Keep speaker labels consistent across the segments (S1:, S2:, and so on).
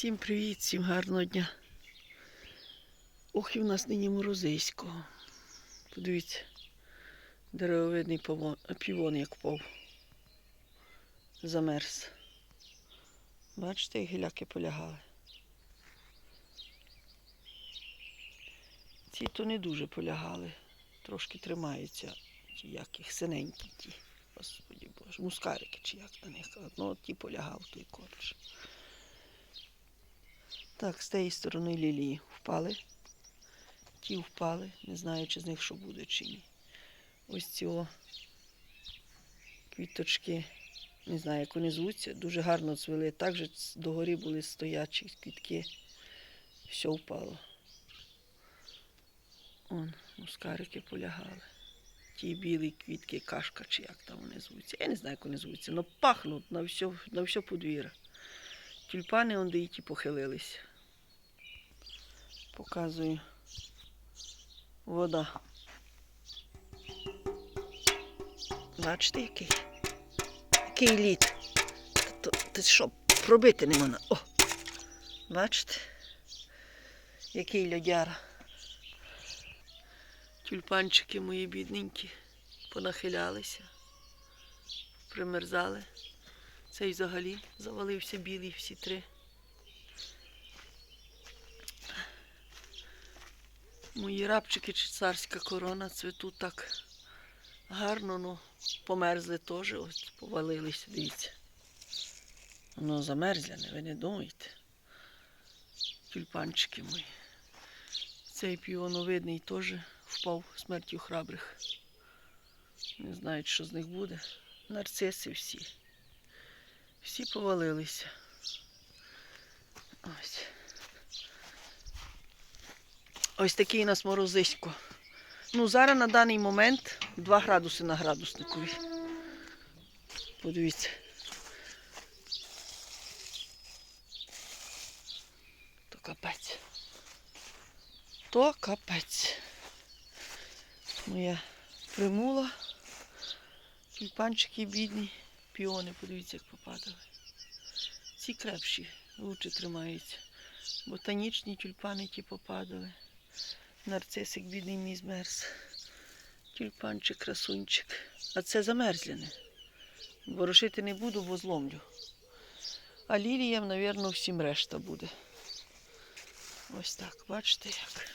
S1: Всім привіт, всім гарного дня. Ох, і в нас нині морозиського. Подивіться, деревовидний півон як впав. Замерз. Бачите, як гіляки полягали. Ці то не дуже полягали. Трошки тримаються, ті як синенькі ті. Господі Боже, мускарики чи як на них. Ну, от ті полягав той корч. Так, з тієї сторони лілії впали. Ті впали. Не знаю, чи з них що буде, чи ні. Ось ці о квіточки, не знаю, як вони звуться, дуже гарно цвіли. Так же догорі були стоячі квітки. Все впало. Он, мускарики полягали. Ті білі квітки, кашка, чи як там вони звуться. Я не знаю, як вони звуться, але пахнуть на все, на все подвір'я. Тюльпани он де і ті похилилися. Показую. Вода. Бачите, який? Який лід. Ти що, пробити не можна. О! Бачите? Який льодяра. Тюльпанчики мої бідненькі понахилялися, примерзали. Цей взагалі завалився білий всі три. Мої рапчики чи царська корона цвітуть так гарно, ну померзли теж, ось повалилися, дивіться. Воно замерзляне, ви не думайте. Тюльпанчики мої. Цей піоновидний теж впав смертю храбрих. Не знають, що з них буде. Нарциси всі. Всі повалилися. Ось. Ось такий у нас морозисько. Ну, зараз на даний момент 2 градуси на градусникові. Подивіться. То капець. То капець. Моя примула. Тюльпанчики бідні. Піони, подивіться, як попадали. Ці крепші, лучше тримаються. Ботанічні тюльпани ті попадали. Нарцисик бідний мій змерз. Тюльпанчик, красунчик. А це замерзляне. Ворошити не буду, бо зломлю. А ліліям, мабуть, всім решта буде. Ось так, бачите як.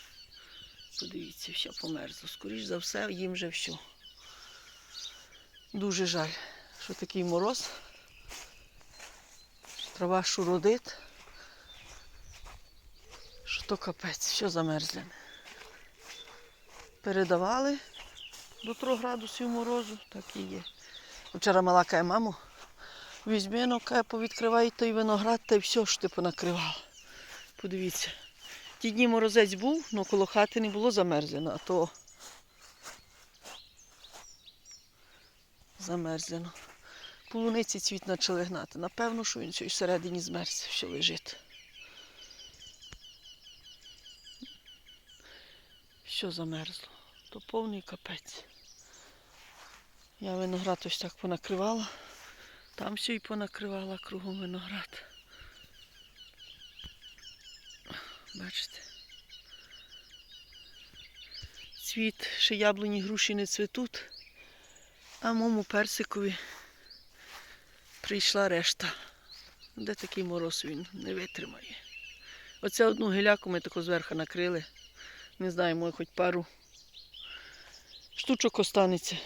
S1: Подивіться, все померзло. Скоріш за все, їм вже все. Дуже жаль, що такий мороз. Трава шуродить. Що то капець, все замерзлене. Передавали до 3 градусів морозу, так і є. Вчора мала каже, мамо, візьми, ну, каже, повідкривай той виноград та й все, що ти понакривала. Подивіться. Ті дні морозець був, але коло хати не було замерзлено, а то замерзлено. Полуниці цвіт почали гнати. Напевно, що він ще всередині змерз, що лежить. Що замерзло? То повний капець. Я виноград ось так понакривала. Там все і понакривала кругом виноград. Бачите? Цвіт, ще яблуні груші не цвітуть, а моєму персикові прийшла решта. Де такий мороз він не витримає. Оце одну гіляку ми тако зверху накрили. Не знаю, може хоч пару штучок останеться.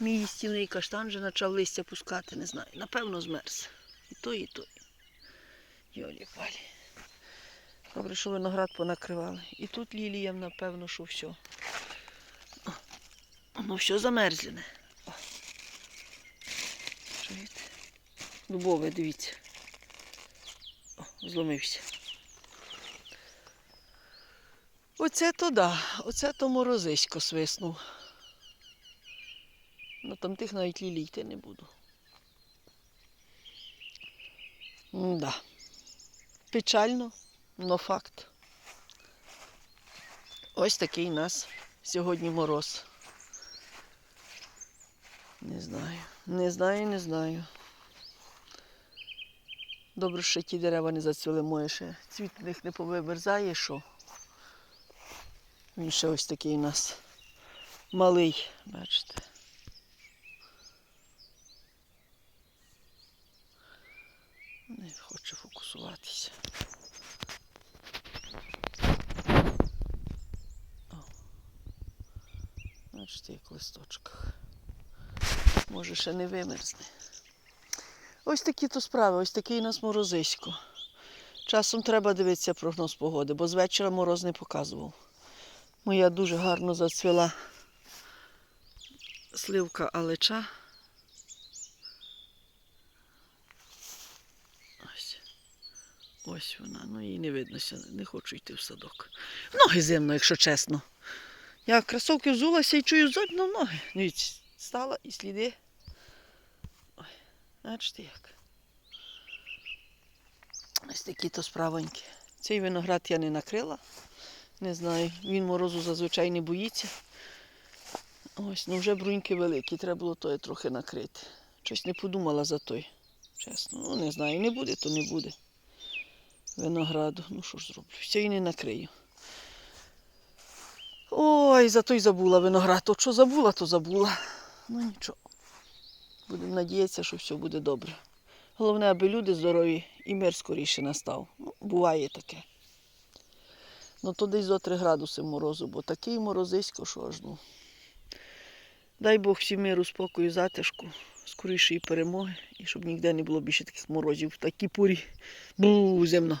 S1: Мій їстівний каштан вже почав листя пускати, не знаю. Напевно, змерз. І той, і той. Йолі палі. Добре, що виноград понакривали. І тут ліліям, напевно, що все. О, Ну, все замерзлене. Дубове, дивіться. О, зломився. Оце то да, оце то морозисько свиснув. На там тих навіть лілій йти не буду. Да. Печально, но факт. Ось такий нас сьогодні мороз. Не знаю. Не знаю, не знаю. Добре, що ті дерева не зацвіли моє ще. Цвіт в них не повимерзає, що. Він ще ось такий у нас малий, бачите. Не хоче фокусуватися. О. Бачите, як в листочках. Може, ще не вимерзне. Ось такі то справи, ось такий у нас морозисько. Часом треба дивитися прогноз погоди, бо з вечора мороз не показував. Моя дуже гарно зацвіла сливка алеча. Ось. Ось вона. Ну її не виднося, не хочу йти в садок. Ноги зимно, якщо чесно. Я кросовки взулася і чую зодно ноги. Дивіться, стала і сліди. Ой, бачите як. Ось такі то справоньки. Цей виноград я не накрила. Не знаю, він морозу зазвичай не боїться. Ось, ну вже бруньки великі, треба було той трохи накрити. Щось не подумала за той. Чесно, ну не знаю, не буде, то не буде. Винограду. Ну що ж зроблю? Все і не накрию. Ой, зато й забула виноград. От що забула, то забула. Ну нічого. Будемо надіятися, що все буде добре. Головне, аби люди здорові і мир скоріше настав. Ну, буває таке. Ну то десь до 3 градуси морозу, бо такий морозисько, що аж ну. Дай Бог всім миру, спокою, затишку, скорішої перемоги і щоб ніде не було більше таких морозів в такій пурі. Бу, земно.